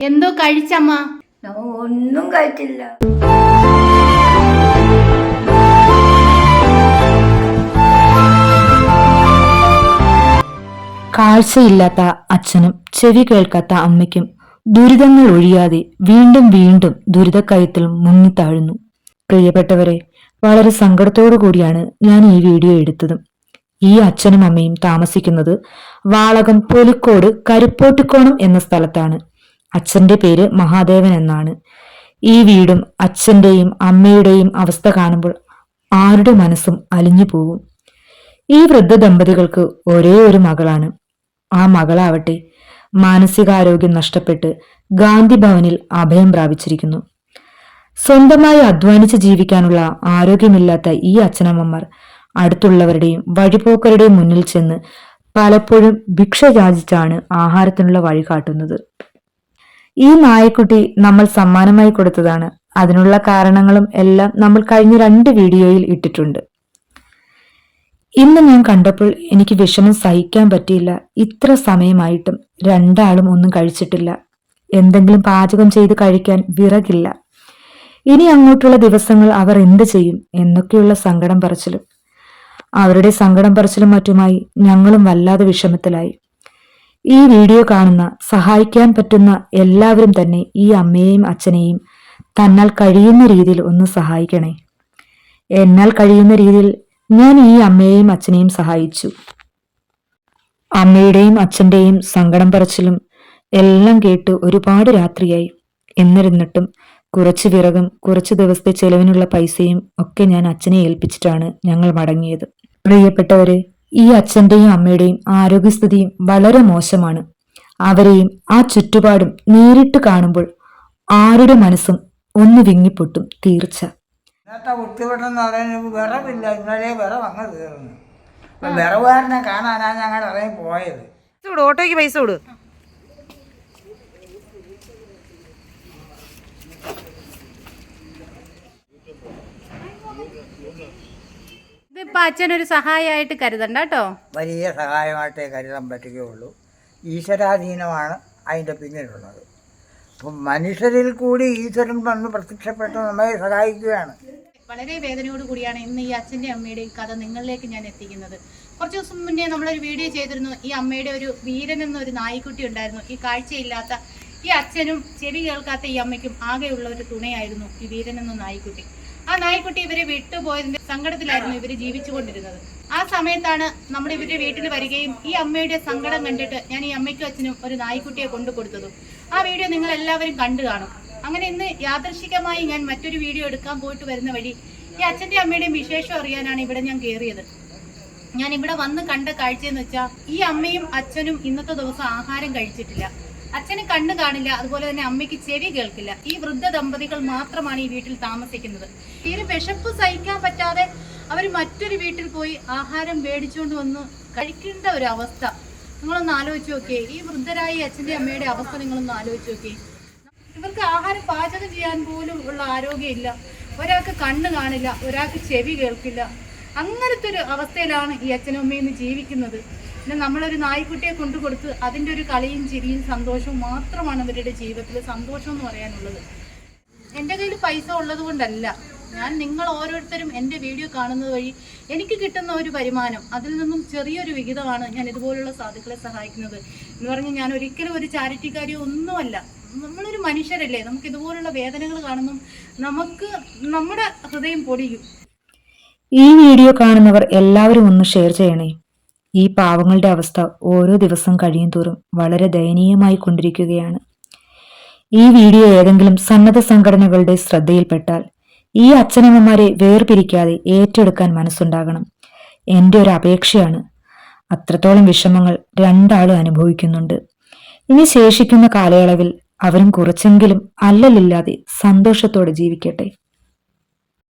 എന്തോ കഴിച്ചമ്മ? ഒന്നും കഴിച്ചില്ല. കാഴ്ചയില്ലാത്ത അച്ഛനും ചെവി കേൾക്കാത്ത അമ്മയ്ക്കും ദുരിതങ്ങൾ ഒഴിയാതെ വീണ്ടും വീണ്ടും ദുരിതക്കയത്തിൽ മുങ്ങിത്താഴുന്നു. പ്രിയപ്പെട്ടവരെ വളരെ സങ്കടത്തോടു കൂടിയാണ് ഞാൻ ഈ വീഡിയോ എടുത്തത്. ഈ അച്ഛനും അമ്മയും താമസിക്കുന്നത് വാളകം പൊലിക്കോട് കരുപ്പോട്ടിക്കോണം എന്ന സ്ഥലത്താണ്. അച്ഛന്റെ പേര് മഹാദേവൻ എന്നാണ്. ഈ വീടും അച്ഛന്റെയും അമ്മയുടെയും അവസ്ഥ കാണുമ്പോൾ ആരുടെ മനസ്സും അലിഞ്ഞു പോകും ഈ വൃദ്ധ ദമ്പതികൾക്ക് ഒരേ ഒരു മകളാണ്. ആ മകളാവട്ടെ മാനസികാരോഗ്യം നഷ്ടപ്പെട്ട് ഗാന്ധി ഭവനിൽ അഭയം പ്രാപിച്ചിരിക്കുന്നു. സ്വന്തമായി അധ്വാനിച്ച് ജീവിക്കാനുള്ള ആരോഗ്യമില്ലാത്ത ഈ അച്ഛനമ്മമാർ അടുത്തുള്ളവരുടെയും വഴിപോക്കരുടെയും മുന്നിൽ ചെന്ന് പലപ്പോഴും ഭിക്ഷ ആഹാരത്തിനുള്ള വഴി കാട്ടുന്നത്. ഈ നായക്കുട്ടി നമ്മൾ സമ്മാനമായി കൊടുത്തതാണ്. അതിനുള്ള കാരണങ്ങളും എല്ലാം നമ്മൾ കഴിഞ്ഞ രണ്ട് വീഡിയോയിൽ ഇട്ടിട്ടുണ്ട്. ഇന്ന് ഞാൻ കണ്ടപ്പോൾ എനിക്ക് വിഷമം സഹിക്കാൻ പറ്റിയില്ല. ഇത്ര സമയമായിട്ടും രണ്ടാളും ഒന്നും കഴിച്ചിട്ടില്ല. എന്തെങ്കിലും പാചകം ചെയ്ത് കഴിക്കാൻ വിറകില്ല. ഇനി അങ്ങോട്ടുള്ള ദിവസങ്ങൾ അവർ എന്ത് ചെയ്യും എന്നൊക്കെയുള്ള സങ്കടം പറച്ചിലും. അവരുടെ സങ്കടം പറച്ചിലും മറ്റുമായി ഞങ്ങളും വല്ലാതെ വിഷമത്തിലായി. ഈ വീഡിയോ കാണുന്ന സഹായിക്കാൻ പറ്റുന്ന എല്ലാവരും തന്നെ ഈ അമ്മയെയും അച്ഛനെയും തന്നാൽ കഴിയുന്ന രീതിയിൽ ഒന്ന് സഹായിക്കണേ. എന്നാൽ കഴിയുന്ന രീതിയിൽ ഞാൻ ഈ അമ്മയെയും അച്ഛനെയും സഹായിച്ചു. അമ്മയുടെയും അച്ഛന്റെയും സങ്കടം പറച്ചിലും എല്ലാം കേട്ട് ഒരുപാട് രാത്രിയായി. എന്നിരുന്നിട്ടും കുറച്ച് വിറകും കുറച്ച് ദിവസത്തെ ചെലവിനുള്ള പൈസയും ഒക്കെ ഞാൻ അച്ഛനെ ഏൽപ്പിച്ചിട്ടാണ് ഞങ്ങൾ മടങ്ങിയത്. പ്രിയപ്പെട്ടവരെ ഈ അച്ഛന്റെയും അമ്മയുടെയും ആരോഗ്യസ്ഥിതിയും വളരെ മോശമാണ്. അവരെയും ആ ചുറ്റുപാടും നേരിട്ട് കാണുമ്പോൾ ആരുടെ മനസ്സും ഒന്ന് വിങ്ങിപ്പൊട്ടും തീർച്ച. ഇന്നത്തെ കുത്തിവെട്ടെന്ന് പറയുന്നത് വിറവില്ല. ഇന്നലെ വിറവ് അങ്ങ് തീർന്നു ഇപ്പം വിറവുകാരനെ കാണാനാണ് ഞങ്ങൾ ഇറങ്ങി പോയത്. ഓട്ടോയ്ക്ക് പൈസ കൊടു ഇതിപ്പോ അച്ഛനൊരു സഹായമായിട്ട് കരുതണ്ട കേട്ടോ? വലിയ സഹായമായിട്ടേ കരുതാൻ പറ്റുകയുള്ളൂ. ഈശ്വരാധീനമാണ് അതിന്റെ പിന്നിലുള്ളത്. അപ്പം മനുഷ്യരിൽ കൂടി ഈശ്വരൻ വന്ന് പ്രത്യക്ഷപ്പെട്ട് നമ്മളെ സഹായിക്കുകയാണ്. വളരെ വേദനയോട് കൂടിയാണ് ഇന്ന് ഈ അച്ഛന്റെ അമ്മയുടെയും കഥ നിങ്ങളിലേക്ക് ഞാൻ എത്തിക്കുന്നത്. കുറച്ച് ദിവസം മുന്നേ നമ്മളൊരു വീഡിയോ ചെയ്തിരുന്നു. ഈ അമ്മയുടെ ഒരു വീരൻ എന്നൊരു നായ്ക്കുട്ടി ഉണ്ടായിരുന്നു. ഈ കാഴ്ചയില്ലാത്ത ഈ അച്ഛനും ചെവി കേൾക്കാത്ത ഈ അമ്മയ്ക്കും ആകെയുള്ള ഒരു തുണയായിരുന്നു ഈ വീരൻ എന്ന നായ്ക്കുട്ടി. ആ നായ്ക്കുട്ടി ഇവരെ വിട്ടുപോയതിന്റെ സങ്കടത്തിലായിരുന്നു ഇവർ ജീവിച്ചുകൊണ്ടിരുന്നത്. ആ സമയത്താണ് നമ്മൾ ഇവരുടെ വീട്ടിൽ വരികയും ഈ അമ്മയുടെ സങ്കടം കണ്ടിട്ട് ഞാൻ ഈ അമ്മയ്ക്കും അച്ഛനും ഒരു നായ്ക്കുട്ടിയെ കൊണ്ടു കൊടുത്തതും ആ വീഡിയോ നിങ്ങൾ എല്ലാവരും കണ്ടു കാണും. അങ്ങനെ ഇന്ന് യാദർശികമായി ഞാൻ മറ്റൊരു വീഡിയോ എടുക്കാൻ പോയിട്ട് വരുന്ന വഴി ഈ അച്ഛന്റെ അമ്മയുടെയും വിശേഷം അറിയാനാണ് ഇവിടെ ഞാൻ കയറിയത്. ഞാൻ ഇവിടെ വന്ന് കണ്ട കാഴ്ചയെന്ന് വെച്ചാൽ ഈ അമ്മയും അച്ഛനും ഇന്നത്തെ ദിവസം ആഹാരം കഴിച്ചിട്ടില്ല. അച്ഛന് കണ്ണ് കാണില്ല അതുപോലെ തന്നെ അമ്മയ്ക്ക് ചെവി കേൾക്കില്ല. ഈ വൃദ്ധ ദമ്പതികൾ മാത്രമാണ് ഈ വീട്ടിൽ താമസിക്കുന്നത്. തീരെ വിശപ്പ് സഹിക്കാൻ പറ്റാതെ അവർ മറ്റൊരു വീട്ടിൽ പോയി ആഹാരം മേടിച്ചുകൊണ്ട് വന്ന് കഴിക്കേണ്ട ഒരു അവസ്ഥ. നിങ്ങളൊന്ന് ആലോചിച്ച് നോക്കിയേ. ഈ വൃദ്ധരായി അച്ഛന്റെ അമ്മയുടെ അവസ്ഥ നിങ്ങളൊന്ന് ആലോചിച്ച് നോക്കിയേ. ഇവർക്ക് ആഹാരം പാചകം ചെയ്യാൻ പോലും ഉള്ള ആരോഗ്യമില്ല. ഒരാൾക്ക് കണ്ണ് കാണില്ല ഒരാൾക്ക് ചെവി കേൾക്കില്ല. അങ്ങനത്തെ ഒരു അവസ്ഥയിലാണ് ഈ അച്ഛനും അമ്മയും ജീവിക്കുന്നത്. പിന്നെ നമ്മളൊരു നായ്ക്കുട്ടിയെ കൊണ്ടു കൊടുത്ത് അതിന്റെ ഒരു കളിയും ചിരിയും സന്തോഷവും മാത്രമാണ് അവരുടെ ജീവിതത്തിൽ സന്തോഷം എന്ന് പറയാനുള്ളത്. എന്റെ കയ്യിൽ പൈസ ഉള്ളത് കൊണ്ടല്ല. ഞാൻ നിങ്ങൾ ഓരോരുത്തരും എന്റെ വീഡിയോ കാണുന്നത് വഴി എനിക്ക് കിട്ടുന്ന ഒരു വരുമാനം അതിൽ നിന്നും ചെറിയൊരു വിഹിതമാണ് ഞാൻ ഇതുപോലുള്ള സാധുക്കളെ സഹായിക്കുന്നത് എന്ന് പറഞ്ഞ് ഞാൻ ഒരിക്കലും ഒരു ചാരിറ്റിക്കാരിയോ ഒന്നുമല്ല. നമ്മളൊരു മനുഷ്യരല്ലേ നമുക്ക് ഇതുപോലുള്ള വേദനകൾ കാണുമ്പം നമുക്ക് നമ്മുടെ ഹൃദയം പൊടിയും. ഈ വീഡിയോ കാണുന്നവർ എല്ലാവരും ഒന്ന് ഷെയർ ചെയ്യണേ. ഈ പാവങ്ങളുടെ അവസ്ഥ ഓരോ ദിവസം കഴിയും തോറും വളരെ ദയനീയമായി കൊണ്ടിരിക്കുകയാണ്. ഈ വീഡിയോ ഏതെങ്കിലും സന്നദ്ധ സംഘടനകളുടെ ശ്രദ്ധയിൽപ്പെട്ടാൽ ഈ അച്ഛനമ്മമാരെ വേർപിരിക്കാതെ ഏറ്റെടുക്കാൻ മനസ്സുണ്ടാകണം. എന്റെ ഒരു അപേക്ഷയാണ്. അത്രത്തോളം വിഷമങ്ങൾ രണ്ടാളും അനുഭവിക്കുന്നുണ്ട്. ഇനി ശേഷിക്കുന്ന കാലയളവിൽ അവരും കുറച്ചെങ്കിലും അല്ലലില്ലാതെ സന്തോഷത്തോടെ ജീവിക്കട്ടെ.